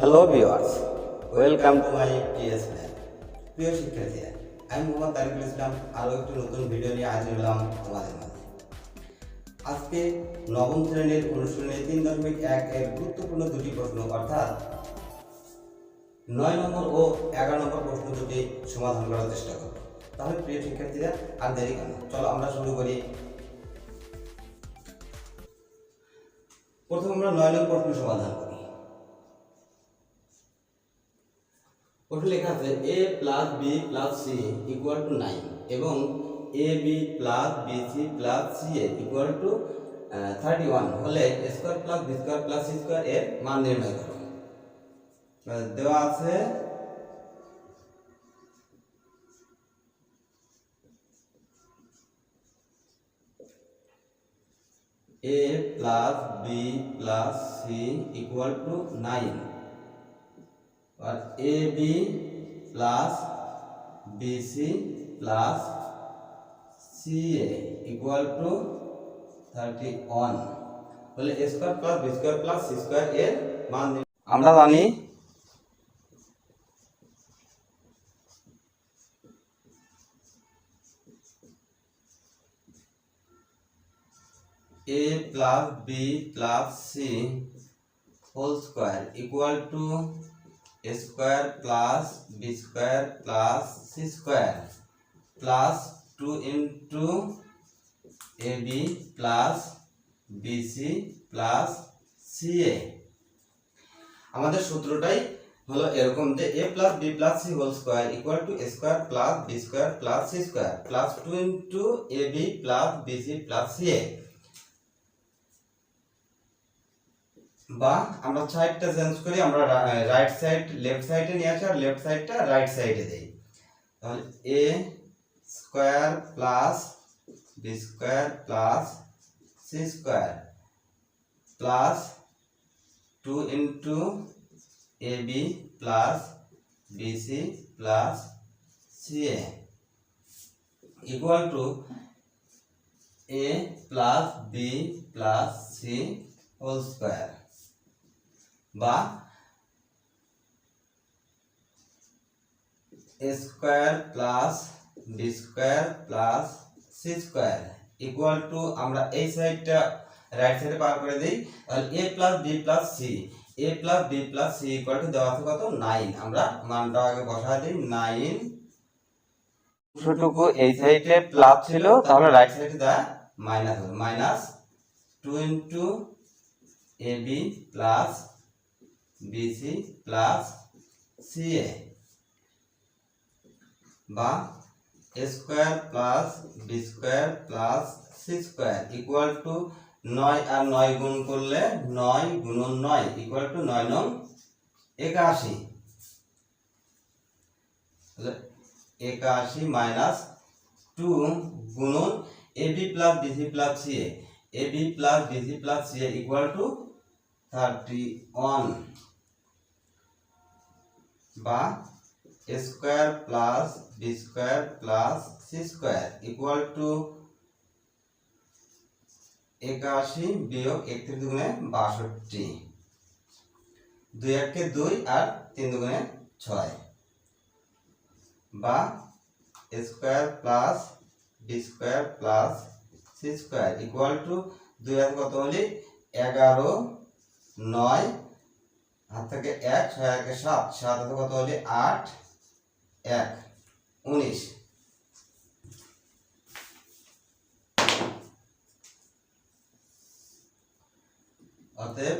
Hello viewers welcome to my TS lab প্রিয় শিক্ষার্থীরা আমি মোহাম্মদ তারিকুল ইসলাম, আরও একটি নতুন ভিডিও নিয়ে হাজির হলাম তোমাদের মাঝে। আজকে নবম শ্রেণির অনুশীলনী তিন দশমিক এক এর গুরুত্বপূর্ণ দুটি প্রশ্ন, অর্থাৎ নয় নম্বর ও এগারো নম্বর প্রশ্ন দুটি সমাধান করার চেষ্টা করব। তাহলে প্রিয় শিক্ষার্থীরা, আর দেরি কেন? চলো আমরা শুরু করি। প্রথম আমরা নয় নম্বর প্রশ্ন সমাধান করি। ওটা লেখা আছে? A plus B plus C equal to nine এবং A B plus B C plus C A equal to thirty one হলে square plus B square plus C square এর মান নির্ণয় করো। দেওয়া আছে A plus B plus C equal to nine और A B plus B C plus C A equal to thirty one বলে A square plus B square plus C square এর মান নির্ণয়- আমরা জানি a plus b plus c whole square equal to a square plus b square plus c square plus 2 into ab plus bc plus ca আমাদের সূত্রটাই হলো এরকম যে a plus B plus C whole square equal to square plus B square plus C square plus two into A B plus B C plus C A বা আমরা সাইডটা change করি, আমরা রাইট সাইড লেফট সাইডে নিয়ে আসি, আর left সাইডটা right সাইডে দেই। তাহলে A square plus B square plus C square plus two into A B plus B C plus C A equal to A plus B plus C whole square বা square plus B square plus C square equal to আমরা এই সাইডটা right সাইডে পার করে দিই A plus B plus C, A plus B plus C equal to দেওয়া আছে কত? নাইন। আমরা মানটা আগে বসা দিই, নাইন এই সাইডে প্লাস ছিল, তাহলে রাইট সাইডে দেওয়া minus minus two into A B plus BC plus CA বা square plus B square plus C square equal to নয় আর নয় গুণ করলে নয় গুণন নয় ইকুয়াল টু নয় নং একাশি। একাশি মাইনাস টু গুণন A B plus BC plus CA A B plus BC plus CA equal to thirty one বা square plus B square plus C square equal to একাশি বিয়োগ একত্রিশ দুগুণে বাষট্টি। দুই একে দুই আর তিন দুগুণে ছয়। বা square plus B square plus C square equal to দুই হাত কত হলে? এগারো, নয় হাত থেকে এক, ছয়, একে সাত। সাত হাতে কত হলে আট? এক। উনিশ। অতএব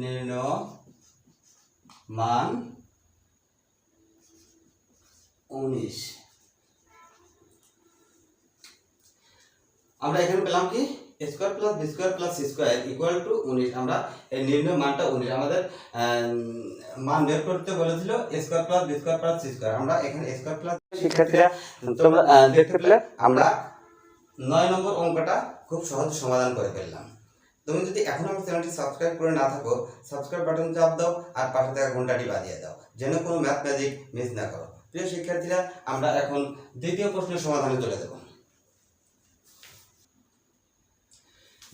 নির্ণয় মান উনিশ। আমরা এখানে পেলাম কি? Square plus B square plus C square equal to উনিশ আমরা এই নির্ণয় মানটা উনিশ আমাদের মান বের করতে বলেছিল square plus B square plus C square. আমরা এখানে স্কোয়ার প্লাস শিক্ষার্থীরা তোমরা দেখতে পেলে আমরা নয় নম্বর অঙ্কটা খুব সহজে সমাধান করে ফেললাম। তুমি যদি এখনও আমার চ্যানেলটি সাবস্ক্রাইব করে না থাকো সাবস্ক্রাইব বাটন চাপ দাও আর পাশে থাকা ঘন্টাটি বাজিয়ে দাও যেন কোনো ম্যাথ ম্যাজিক মিস না করো। প্রিয় শিক্ষার্থীরা আমরা এখন দ্বিতীয় প্রশ্নের সমাধানে চলে যাব।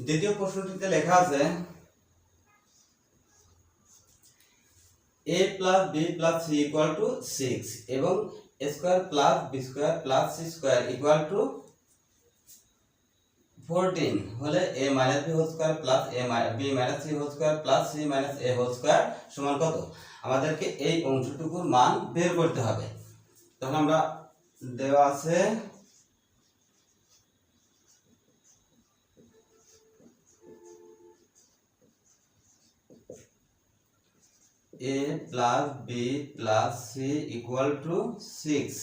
দ্বিতীয় প্রশ্নটিতে লেখা আছে A plus B plus C equal to six এবং A square plus B square plus C square equal to fourteen হলে A minus B whole square plus A B minus C whole square plus C minus A whole square সমান কত? আমাদেরকে এই অংশটুকুর মান বের করতে হবে। তখন আমরা দেওয়া আছে a plus B plus C equal to six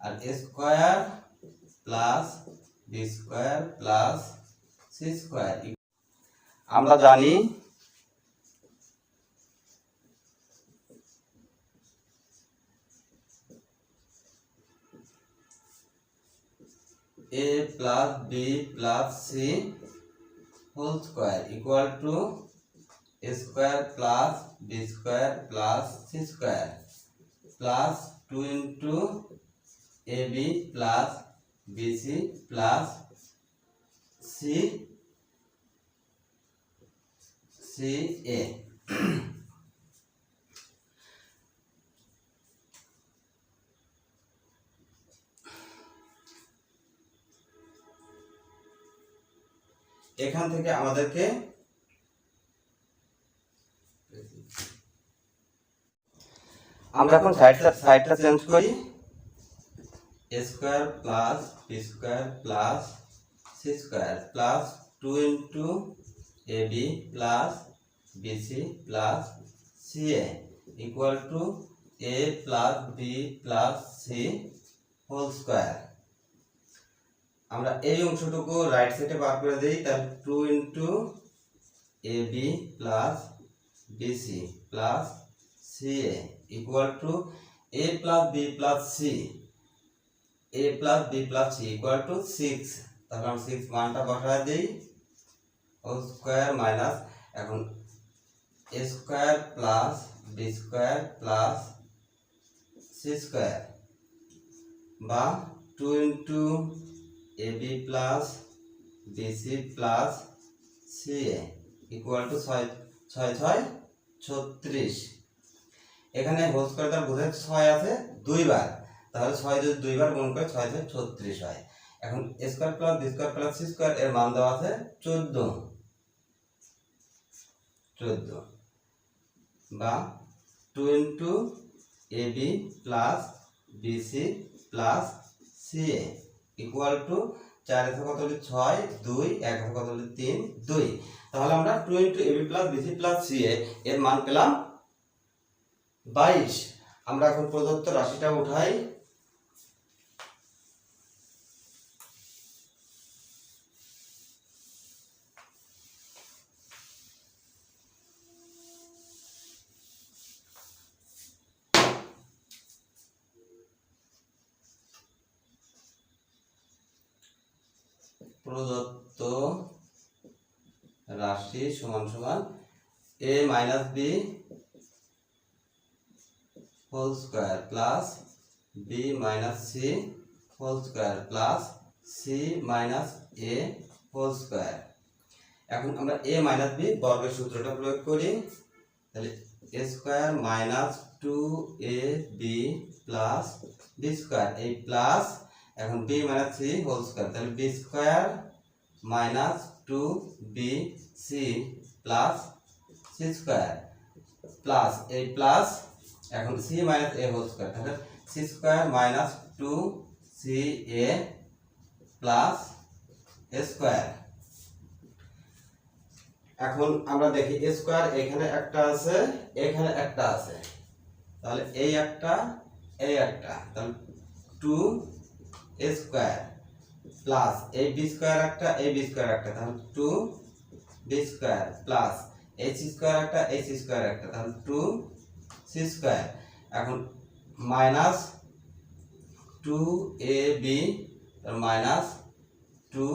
R A square plus B square plus C square আমরা জানি a plus B plus C whole square equal to square plus B square plus C square plus two into A B plus B C plus C C A. এখান থেকে আমাদেরকে আমরা এখন সাইডটা সাইডটা change করি। A square plus B square plus C square plus two into A B plus B C plus C A equal to A plus B plus C whole square আমরা এই অংশটুকু রাইট সাইডে বার করে দিই, তাহলে two into A B plus BC plus C A equal to A plus B plus C A plus B plus C equal to six তাহলে আমরা সিক্স মানটা বসায় দিই। হোল স্কোয়ার মাইনাস এখন A square plus B square plus C square বা two into A B plus BC plus A equal to ছয় ছয় ছয়, ছত্রিশ। এখানে হোল স্কোয়ার দ্বারা বোঝায় ছয় আছে দুইবার। তাহলে ছয় যদি দুইবার গুণ করে ছয় ছয় ছত্রিশ হয়। এখন square plus B square plus C square এর মান দেওয়া আছে চোদ্দ। চোদ্দ। বা two into A B plus BC plus C A equal to চার আছে কত হলে ছয়? দুই। এক আছে কত হলে তিন? দুই। তাহলে আমরা two into B plus BC plus C A এর মান পেলাম বাইশ। আমরা এখন প্রদত্ত রাশিটা উঠাই। প্রদত্ত রাশি সমান সমান A minus B whole square plus B minus C whole square plus C minus A whole square এখন আমরা এ মাইনাস বি বর্গের সূত্রটা প্রয়োগ করি। তাহলে A square minus two A B plus B square এই প্লাস এখন B minus C whole square তাহলে B square minus two B C plus C square plus এই প্লাস এখন C minus A whole square তাহলে C square minus two C A plus A square এখন আমরা দেখি এ square এখানে একটা আছে, এখানে একটা আছে। তাহলে এই একটা এই একটা, তাহলে টু এ স্কোয়ার প্লাস এই বি স্কোয়ার একটা এই বি স্কোয়ার একটা, তাহলে টু বি স্কোয়ার প্লাস এই সি স্কোয়ার একটা এই সি স্কোয়ার একটা, তাহলে টু সি স্কোয়ার। এখন minus two A B minus two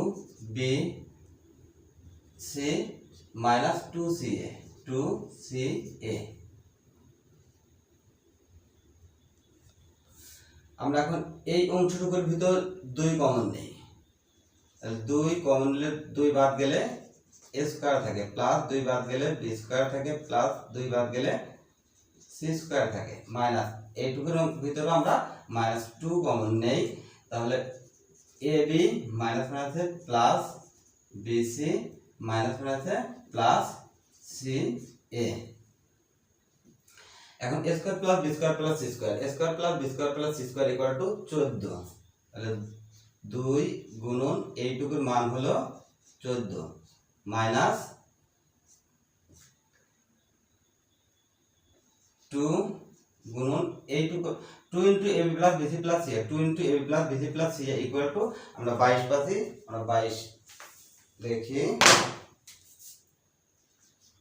B, C minus two C A, two C A. আমরা এখন এই অংশটুকুর ভিতর দুই কমন নেই। দুই কমন নিলে দুই বাদ গেলে এ স্কোয়ার থাকে প্লাস দুই বাদ গেলে বি স্কোয়ার থাকে প্লাস দুই বাদ গেলে সি স্কোয়ার থাকে। মাইনাস এইটুকুর ভিতরে আমরা মাইনাস টু কমন নেই। তাহলে এ বি মাইনাস মাইনাসে প্লাস বি সি মাইনাস মাইনাসে প্লাস সি এ এখন A square plus B square plus C square A square plus B square plus C square equal to চোদ্দ। তাহলে দুই গুণন এইটুকুর মান হলো চোদ্দ। মাইনাস টু গুণন এইটুকু two into A plus BC plus C two into A plus BC plus C equal to আমরা বাইশ পাচ্ছি, আমরা বাইশ দেখি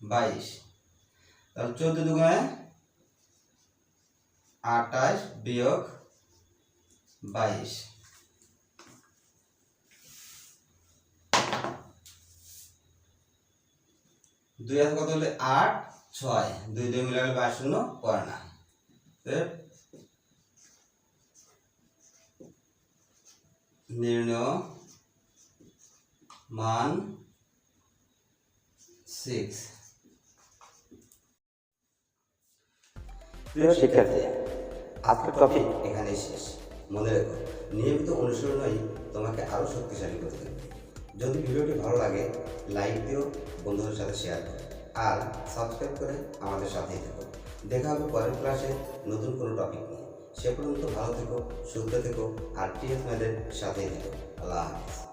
বাইশ। তাহলে চোদ্দ দুগুণে আঠাশ বিয়োগ বাইশ। দুই হাতে কত হলে? আট। ছয়। দুই দুই মিলালে বাইশ শূন্য পড়ে না। নির্ণয় মান সিক্স প্রিয় শিক্ষার্থী, আজকের টপিক এখানে শেষ। মনে রেখো, নিয়মিত অনুশীলনই তোমাকে আরও শক্তিশালী করতে যদি ভিডিওটি ভালো লাগে, লাইক দিও, বন্ধুদের সাথে শেয়ার করো। আর সাবস্ক্রাইব করে আমাদের সাথেই থেকো। দেখা হবে পরের ক্লাসে নতুন কোনো টপিক নিয়ে। সে পর্যন্ত ভালো থেকো, সুস্থ থেকো, আর টিএস ম্যাদের সাথেই থেকো। আল্লাহ হাফিজ।